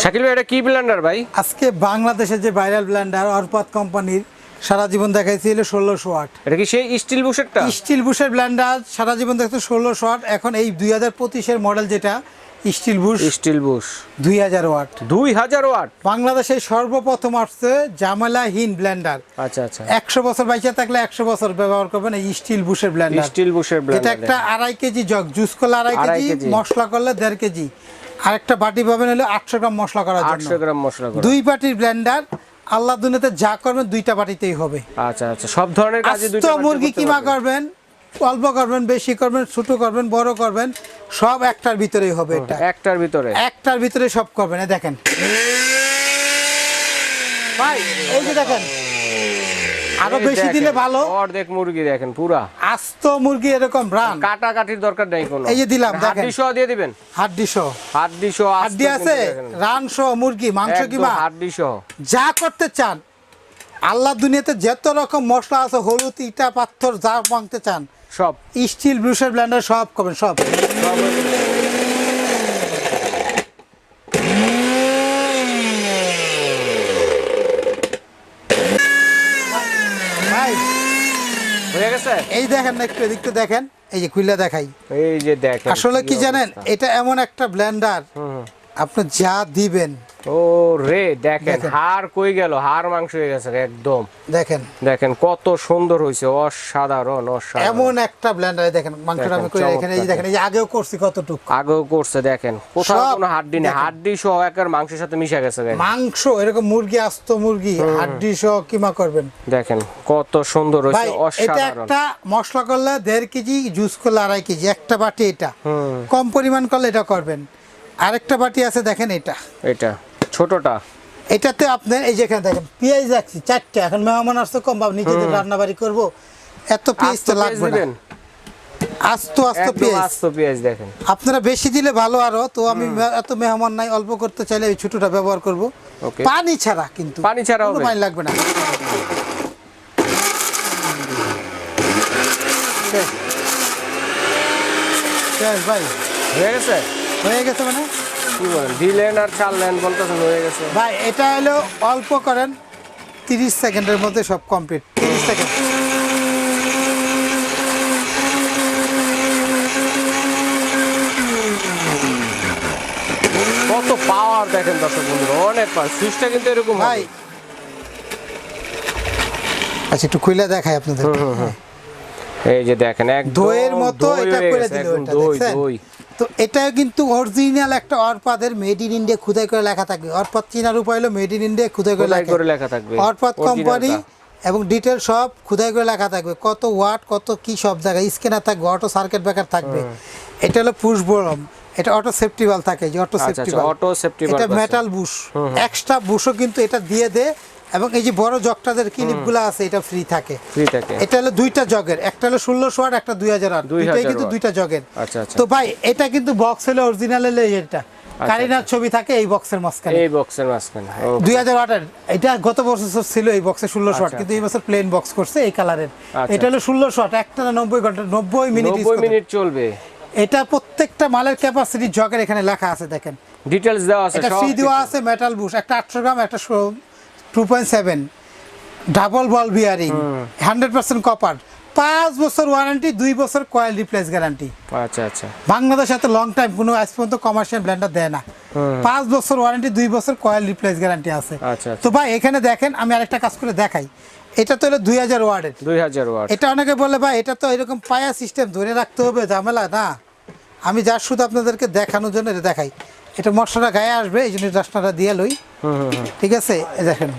শাকিল ভাই এটা কি ব্লেন্ডার ভাই? আজকে বাংলাদেশের যে ভাইরাল ব্ল্যান্ডার অরপাত কোম্পানির সারা জীবন দেখাইছিল ষোলোশো ওয়াট এটা কি সেই স্টিল বুশেরটা স্টিল বুশের ব্ল্যান্ডার সারা জীবন দেখতো ষোলোশো ওয়াট এখন এই দুই হাজার পঁচিশের মডেল যেটা স্টিল বুশ স্টিল বুশ দুই হাজার ওয়াট। দুই হাজার ওয়াট? বাংলাদেশে সর্বপ্রথম আসছে জামালাহীন ব্ল্যান্ডার আচ্ছা আচ্ছা। একশো বছর বাইচে থাকলে একশো বছর ব্যবহার করবেন এই স্টিল বুশের ব্ল্যান্ডার স্টিল বুশের ব্লেন্ডার এটা একটা আড়াই কেজি জগ জুস করলে আড়াই কেজি। মশলা করলে দেড় কেজি। আর একটা বাটি পাবেন হলে আটশো গ্রাম মশলা করার জন্য। আটশো গ্রাম মশলা দুই বাটির ব্লেন্ডার আল্লাহ দুনিয়াতে যা করবেন দুইটা বাটিতেই হবে। আচ্ছা আচ্ছা সব ধরনের কাজে দুইটা মুরগি কিমা করবেন অল্প করবেন বেশি করবেন ছোট করবেন বড় করবেন সব একটার ভিতরেই হবে এটা। একটার ভিতরে। একটার ভিতরে সব করবেন দেখেন। ভাই এই যে দেখেন। আরও বেশি দিলে ভালো। অর্ধেক মুরগি দেখেন পুরা। আস্ত মুরগি এরকম ব্রান কাটা কাটির দরকার নাই কোনো। এই যে দিলাম, দেখেন। হাড্ডি সহ দিয়ে দিবেন? হাড্ডি সহ। হাড্ডি সহ হাড্ডি আছে? রান সহ মুরগি মাংস কিমা? হাড্ডি সহ। যা করতে চান আল্লাহ দুনিয়াতে যত রকম মশলা আছে হলুদ ইটা পাথর যা মাংতে চান সব। স্টিল ব্রুশের ব্ল্যান্ডার সব করবেন সব। ভাই হয়ে গেছে? এই দেখেন না একটু এদিকটা দেখেন এই যে কুইলা দেখাই। এই যে দেখেন আসলে কি জানেন এটা এমন একটা ব্লেন্ডার আপনি যা দিবেন ও রে দেখেন। হাড় কই গেল? হাড় মাংস হয়ে গেছে একদম। দেখেন। দেখেন কত সুন্দর হয়েছে অসাধারণ অসাধারণ। এমন একটা ব্লেন্ডার দেখেন মাংসটা আমি করে এখানে এই দেখেন এই আগেও করছি কতটুকু। আগেও করছে দেখেন কোথাও কোনো হাড্ডি নেই। হাড্ডি সহ একের মাংসের সাথে মিশে গেছে। মাংস এরকম মুরগি আস্ত মুরগি হাড্ডি সহ কিমা করবেন? দেখেন কত সুন্দর হয়েছে এটা অসাধারণ। একটা মশলা করলে দেড় কেজি জুস করলে আড়াই কেজি একটা বাটি এটা। কম পরিমাণ করলে এটা করবেন। আরেকটা বাটি আছে দেখেন এটা। এটা। ছোটটা। এটাতে আপনার এই যেখানে দেখেন পেঁয়াজ রাখছি চারটে। এখন মেহমান আসতে কম ভাব নিচে রান্না বাড়ি করব। এত পেঁয়াজ তো লাগবে না। আস্ত আস্ত পেঁয়াজ। আস্ত পেঁয়াজ দেখেন। আপনারা বেশি দিলে ভালো আরও তো আমি এত মেহমান নাই অল্প করতে চাইলে এই ছোটটা ব্যবহার করব. পানি ছাড়া কিন্তু। পানি ছাড়া হবে? পানি লাগবে না। শেষ। শেষ ভাই। হয়ে গেছে? হয়ে গেছে মানে? কি বলেন আর চাললেন বলতেছেন হয়ে গেছে। ভাই এটা হলো অল্প করেন তিরিশ সেকেন্ডের মধ্যে সব কমপ্লিট তিরিশ সেকেন্ড। কত পাওয়ার দেখেন দর্শক বন্ধুরা অনেক পাওয়ার সুইচটা কিন্তু এরকম ভাই। আচ্ছা একটু খুলে দেখাই আপনাদের। এই যে দেখেন একদম দইয়ের মতো এটা করে দিল এটা দই দই। তো এটা কিন্তু অরিজিনাল একটা অরপাদের মেড ইন ইন্ডিয়া খুদাই করে লেখা থাকবে। অরপাত চিনার উপায় হলো মেড ইন ইন্ডিয়া খুদাই করে লেখা। থাকবে। অরপাত কোম্পানি এবং ডিটেল সব খুদাই করে লেখা থাকবে। কত ওয়াট কত কি সব জায়গায় স্ক্যানার থাকবে অটো সার্কিট ব্রেকার থাকবে। এটা হলো পুশ বরম এটা অটো সেফটি বাল থাকে যে auto safety valve auto safety এটা মেটাল বুশ এক্সট্রা বুশও কিন্তু এটা দিয়ে দে এবং এই যে বড় জগটাদের ক্লিপগুলো আছে এটা ফ্রি থাকে। ফ্রি থাকে। এটা হলো দুইটা জগের। একটা হলো ষোলোশো ওয়াট একটা দুই হাজার আট। দুইটাই কিন্তু দুইটা জগের। আচ্ছা, আচ্ছা। তো ভাই এটা কিন্তু বক্স হলো অরিজিনাল হলো এটা। কারিনার ছবি থাকে এই বক্সের মাঝখানে। এই বক্সের মাঝখানে। ও, দুই হাজার এটা গত বছর ছিল এই বক্সে ষোলোশো ওয়াট আচ্ছা। কিন্তু এই বছর প্লেন বক্স করছে এই কালারের আচ্ছা। এটা হলো ষোলোশো ওয়াট একটা নব্বই ঘণ্টা নব্বই মিনিট মিনিট চলবে। এটা প্রত্যেকটা মালের ক্যাপাসিটি জগের এখানে লেখা আছে দেখেন। ডিটেলস দেওয়া আছে এটা ফ্রি দেওয়া আছে মেটাল বুশ একটা আটশো গ্রাম একটা two point seven double ball bearing hundred percent copper পাঁচ বছর ওয়ারেন্টি দুই বছর কয়েল রিপ্লেস গ্যারান্টি আচ্ছা আচ্ছা। বাংলাদেশ এত লং টাইম কোনো আজ পর্যন্ত কমার্শিয়াল ব্ল্যান্ডার দেয় না। পাঁচ বছর ওয়ারেন্টি দুই বছর কয়েল রিপ্লেস গ্যারান্টি আছে। আচ্ছা, আচ্ছা। তো ভাই এখানে দেখেন আমি আরেকটা কাজ করে দেখাই। এটা তো হলো দুই হাজার ওয়ার্ডের দুই হাজার ওয়াট এটা অনেকে বলে ভাই এটা তো এরকম পায়া সিস্টেম ধরে রাখতে হবে ঝামেলা না। আমি যা শুধু আপনাদেরকে দেখানোর জন্য এটা দেখাই। এটা মশলাটা গায়ে আসবে এই জন্য রাস্তাটা দিয়ে লই। ঠিক আছে? দেখেন।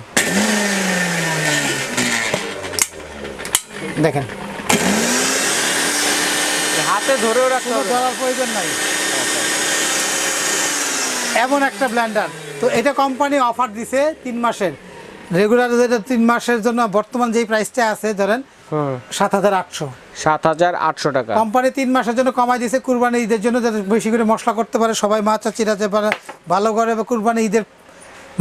দেখেন। হাতে ধরেও রাখতে হবে। ধরার প্রয়োজন নাই। এমন একটা ব্ল্যান্ডার তো এটা কোম্পানি অফার দিছে তিন মাসের। রেগুলার যেটা তিন মাসের জন্য বর্তমান যেই প্রাইসটা আছে ধরেন সাত হাজার আটশো। সাত হাজার আটশো টাকা। কোম্পানি তিন মাসের জন্য কমাই দিয়েছে কুরবানি ঈদের জন্য যাতে বেশি করে মশলা করতে পারে সবাই মাছ চাচিরা যে পারে ভালো করে কুরবানি ঈদের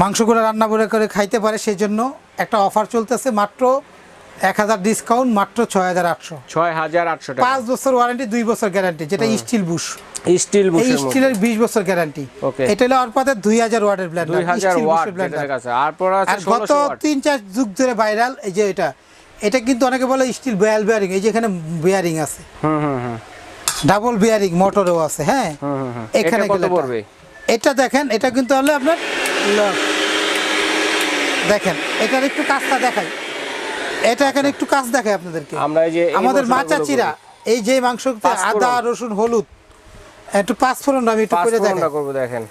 মাংস রান্না করে করে খাইতে পারে সেই জন্য একটা অফার চলতেছে মাত্র এক হাজার ডিসকাউন্ট মাত্র ছয় হাজার আটশো। ছয় হাজার আটশো পাঁচ বছর ওয়ারেন্টি দুই বছর গ্যারান্টি যেটা স্টিল বুশ স্টিল মধ্যে। স্টিলের বিশ বছর গ্যারান্টি এটা হলো অরপাতের দুই হাজার ওয়াটের ব্লেন্ডার দুই হাজার ওয়াট আর গত তিন চার যুগ ধরে ভাইরাল এই যে এটা এটা কিন্তু অনেকে বলে স্টিল বেয়াল বেয়ারিং এই যে এখানে বেয়ারিং আছে। ডাবল বেয়ারিং মোটরও আছে হ্যাঁ। এখানে এটা কত পড়বে? এটা দেখেন এটা কিন্তু হলো আপনার দেখেন এটার একটু কাজটা দেখাই। এটা এখানে একটু কাজ দেখাই আপনাদেরকে। আমরা এই যে আমাদের মশলাগুলো মাচা চিরা এই যে মাংস পাঁচফোড়ন। আদা রসুন হলুদ একটু পাঁচ ফোড়ন আমি একটু করে দেখাই। করব দেখেন।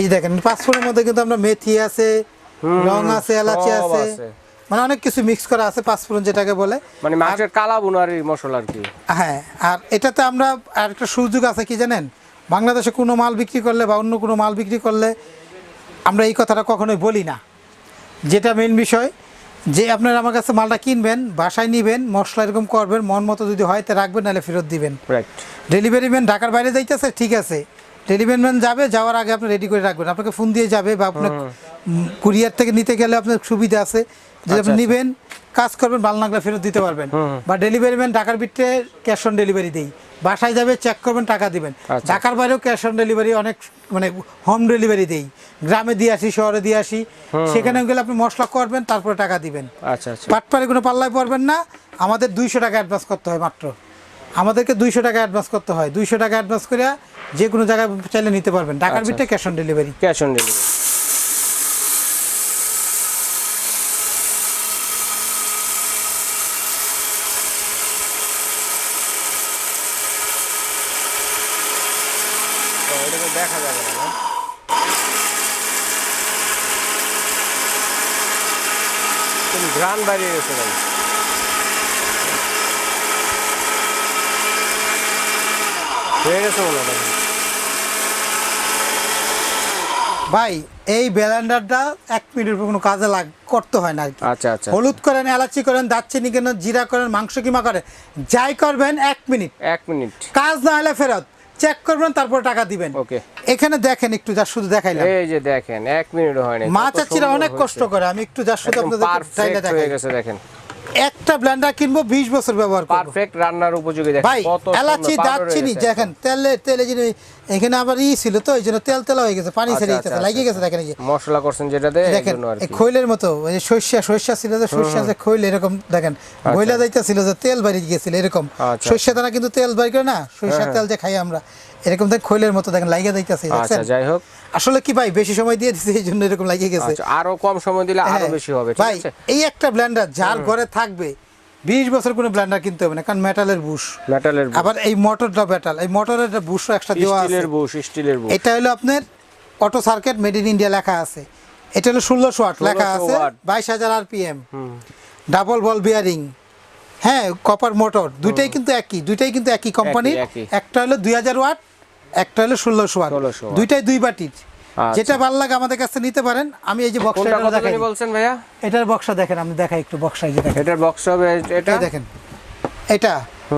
এই দেখেন পাঁচফোড়নের মধ্যে কিন্তু আমরা মেথি আছে লং আছে এলাচি আছে। মানে অনেক কিছু মিক্স করা আছে পাঁচফোড়ন যেটাকে বলে। মানে মাছের কালা বুনারি মশলা আর কি। হ্যাঁ আর এটাতে আমরা আর একটা সুযোগ আছে কি জানেন? বাংলাদেশে কোনো মাল বিক্রি করলে বা অন্য কোনো মাল বিক্রি করলে আমরা এই কথাটা কখনোই বলি না। যেটা মেন বিষয় যে আপনারা আমার কাছে মালটা কিনবেন বাসায় নিবেন মশলা এরকম করবেন মন মতো যদি হয় তা রাখবেন নাহলে ফেরত দিবেন। রাইট ডেলিভারি ম্যান ঢাকার বাইরে যাইতেছে ঠিক আছে। ডেলিভারি ম্যান যাবে যাওয়ার আগে আপনি রেডি করে রাখবেন। আপনাকে ফোন দিয়ে যাবে বা আপনার কুরিয়ার থেকে নিতে গেলে আপনার সুবিধা আছে। যদি আপনি আচ্ছা, নেবেন কাজ করবেন ভালো লাগলে ফেরত দিতে পারবেন। বা ডেলিভারি ম্যান ঢাকার ভিতরে ক্যাশ অন ডেলিভারি দেই। বাসায় যাবে চেক করবেন টাকা দিবেন। আচ্ছা। ঢাকার বাইরেও ক্যাশ অন ডেলিভারি অনেক মানে হোম ডেলিভারি দেই। গ্রামে দিয়ে আসি শহরে দিয়ে আসি। সেখানে গেলে আপনি মশলা করবেন তারপরে টাকা দিবেন। আচ্ছা আচ্ছা। পাটপাড়ে কোনো পাল্লায় পড়বেন না। আমাদের দুইশো টাকা অ্যাডভান্স করতে হয় মাত্র। আমাদেরকে দুইশো টাকা অ্যাডভান্স করতে হয়। দুইশো টাকা অ্যাডভান্স করে যে কোনো জায়গায় চাইলে নিতে পারবেন। ঢাকার আচ্ছা। ভিতরে cash on delivery cash on delivery দেখা যাবে না ঘ্রাণ বাড়িয়ে গেছে ভাই। হয়ে গেছে ভাই এই ব্লেন্ডারটা এক মিনিটের উপর কোনো কাজে লাগ করতে হয় না আচ্ছা আচ্ছা। হলুদ করেন এলাচি করেন দারচিনি কেন জিরা করেন মাংস কিমা করেন যাই করবেন এক মিনিট। এক মিনিট। কাজ না হলে ফেরত। চেক করবেন তারপর টাকা দিবেন। ওকে। এখানে দেখেন একটু যা শুধু দেখাইলাম। এই যে দেখেন এক মিনিট হয় না মা চাচিরা অনেক কষ্ট করে আমি একটু যা শুধু আপনাদের পারফেক্ট হয়ে দেখাই। গেছে দেখেন। একটা ব্লেন্ডার কিনবো বিশ বছর ব্যবহার করব। পারফেক্ট রান্নার উপযোগী দেখেন ভাই এলাচি দারচিনি দেখেন তেলে তেলে যিনি এখানে আবার ই ছিল তো এই জন্য তেল তেলা হয়ে গেছে পানি আচ্ছা, ছেড়ে আচ্ছা, যেতেছে লাগিয়ে গেছে দেখেন এই যে। মশলা করছেন যেটাতে দেখেন এই কি। খৈলের মতো ওই যে সর্ষা সর্ষা ছিল যে সর্ষা যে খৈল এরকম দেখেন বইলা যাইতেছিল যে তেল বাড়ি গেছিল এরকম। আচ্ছা। সর্ষা দ্বারা কিন্তু তেল বাড়ি করে না সর্ষার তেল যে খাই আমরা। এরকম দেখ খৈলের মতো দেখেন লাগিয়ে যাইতেছে আচ্ছা যাই হোক। আসলে কি ভাই বেশি সময় দিয়ে দিছে এই জন্য এরকম লাগিয়ে গেছে। আচ্ছা আরও কম সময় দিলে আরও হ্যাঁ, বেশি হবে ঠিক ভাই এই একটা ব্লেন্ডার যার ঘরে থাকবে বিশ বছর কোনো ব্লেন্ডার কিনতে হবে না কারণ মেটালের বুশ। মেটালের আবার এই মোটরটা মেটাল এই মোটরের একটা বুশও একটা দেওয়া আছে। স্টিলের বুশ স্টিলের বুশ। এটা হলো আপনার auto circuit made in India লেখা আছে। এটা হলো ষোলোশো ওয়াট লেখা আছে। বাইশ হাজার আরপিএম ডাবল বল বিয়ারিং হ্যাঁ কপার মোটর দুইটাই কিন্তু একই দুইটাই কিন্তু একই কোম্পানির একটা হলো দুই হাজার ওয়াট একটা হলো ষোলোশো 1600 দুইটাই দুই বাটির আচ্ছা। যেটা ভালো লাগে আমাদের কাছে নিতে পারেন। আমি এই যে বক্সটা দেখাই বলছেন ভাইয়া? এটার বক্সটা দেখেন আপনি দেখাই একটু বক্সটা এই যে দেখেন। এটার বক্স হবে এটা? দেখেন। এটা।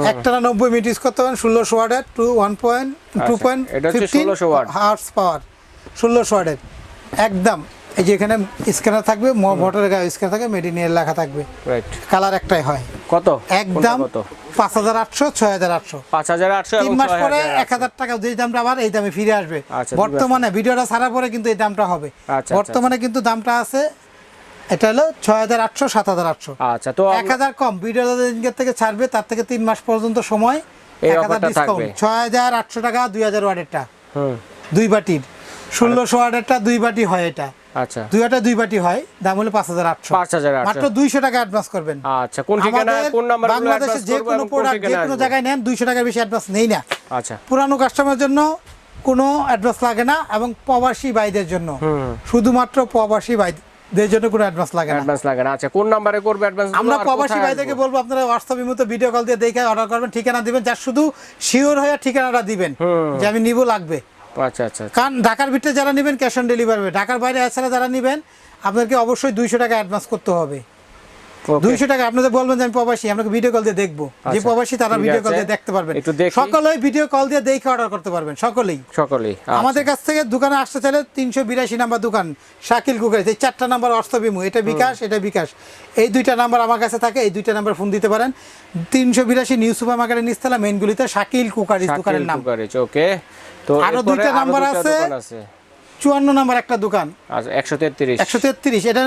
একটানা নব্বই মিনিট ইউজ করতে পারেন। ষোলোশো ওয়াটের টু ওয়ান পয়েন্ট টু আচ্ছা, পয়েন্ট এটা হচ্ছে 1600 ওয়াট। হার্স পাওয়ার। ষোলোশো ওয়াটের একদম। এই যে এখানে স্ক্যানার থাকবে মোটরের গায়ে স্ক্যানার থাকবে মেডিনিয়ার লেখা থাকবে। রাইট কালার একটাই হয়। কত? একদম কত? পাঁচ হাজার আটশো ছয় হাজার আটশো। পাঁচ হাজার আটশো তিন মাস পরে এক হাজার টাকা যে দামটা আবার এই দামে ফিরে আসবে। আচ্ছা, বর্তমানে ভিডিওটা ছাড়ার পরে কিন্তু এই দামটা হবে। আচ্ছা, বর্তমানে কিন্তু দামটা আছে এটা হলো ছয় হাজার আটশো সাত হাজার আটশো। আচ্ছা তো এক হাজার কম ভিডিও দিনকের থেকে ছাড়বে তার থেকে তিন মাস পর্যন্ত সময় এক হাজার ডিসকাউন্ট। ছয় হাজার আটশো টাকা দুই হাজার ওয়ার্ডেরটা হুম। দুই বাটির। ষোলোশো ওয়ার্ডেরটা দুই বাটি হয় এটা। আচ্ছা। দুই হাজার দুই বাটি হয় দাম হলো পাঁচ হাজার আটশো। 5,800 মাত্র দুইশো টাকা অ্যাডভান্স করবেন। আচ্ছা কোন ঠিকানা কোন নাম্বার বাংলাদেশে যে কোনো প্রোডাক্ট যে কোনো জায়গায় নেন দুইশো টাকার বেশি অ্যাডভান্স নেই না। আচ্ছা। পুরানো কাস্টমারের জন্য কোনো অ্যাডভান্স লাগে না এবং প্রবাসী ভাইদের জন্য। শুধুমাত্র প্রবাসী ভাইদের জন্য কোনো অ্যাডভান্স লাগে না। অ্যাডভান্স লাগে না। আচ্ছা কোন নাম্বারে করবে অ্যাডভান্স আমরা প্রবাসী ভাইদেরকে বলব আপনারা হোয়াটসঅ্যাপের মতো ভিডিও কল দিয়ে দেখে অর্ডার করবেন ঠিকানা দিবেন যার শুধু শিওর হয়ে ঠিকানাটা দিবেন। যে আমি নিব লাগবে। আচ্ছা আচ্ছা কারণ ঢাকার ভিতরে যারা নেবেন ক্যাশ অন ডেলিভারি ঢাকার বাইরে এছাড়া যারা নেবেন আপনাকে অবশ্যই দুইশো টাকা অ্যাডভান্স করতে হবে। Okay. দুইশো টাকা আপনাদের বলবেন যে আমি প্রবাসী আপনাকে ভিডিও কল দিয়ে দেখব। যে আচ্ছা, প্রবাসী তারা ভিডিও কল দিয়ে দেখতে পারবেন। সকলেই ভিডিও কল দিয়ে দেখে অর্ডার করতে পারবেন সকলেই। সকলেই আচ্ছা। আমাদের কাছ থেকে দোকানে আসতে চাইলে তিনশো বিরাশি নাম্বার দোকান শাকিল কুকারিজ এই চারটা নাম্বার অর্থবিমু এটা বিকাশ এটা বিকাশ। এই দুইটা নাম্বার আমার কাছে থাকে এই দুইটা নাম্বার ফোন দিতে পারেন। তিনশো বিরাশি নিউ সুপার মার্কেটের নিচতলা মেইনগুলিতে শাকিল কুকারিজ দোকানের নাম। ওকে তো আরও দুইটা নাম্বার আছে। চুয়ান্ন নাম্বার একটা দোকান। আচ্ছা একশো তেত্রিশ। একশো তেত্রিশ এটা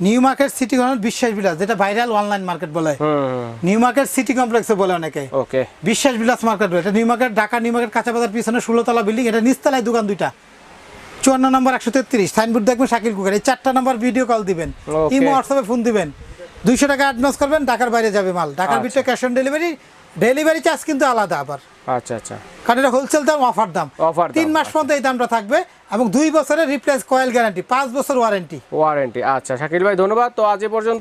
new market city complex Biswas Bilas যেটা ভাইরাল অনলাইন মার্কেট বলে। নিউ মার্কেট সিটি কমপ্লেক্সে বলে অনেকে। ওকে। বিশ্বাস বিলাস মার্কেট এটা new market Dhaka new market কাঁচা বাজার পিছনে ষোলোতলা বিল্ডিং এটা নিচতলায় দোকান দুইটা। চুয়ান্ন নম্বর একশো তেত্রিশ সাইনবোর্ড দেখবেন শাকিল কুকার এই চারটা নম্বর ভিডিও কল দিবেন. ইমো হোয়াটসঅ্যাপে ফোন দিবেন। দুইশো টাকা অ্যাডভান্স করবেন ঢাকার বাইরে যাবে মাল। ঢাকার। ভিতরে cash on delivery delivery charge কিন্তু আলাদা আবার। আচ্ছা আচ্ছা। কারণ এটা হোলসেল দাম অফার দাম। অফার তিন মাস পর্যন্ত এই দামটা থাকবে এবং দুই বছরের রিপ্লেস কয়েল গ্যারান্টি পাঁচ বছর ওয়ারেন্টি ওয়ারেন্টি আচ্ছা। শাকিল ভাই ধন্যবাদ। তো আজ এ পর্যন্ত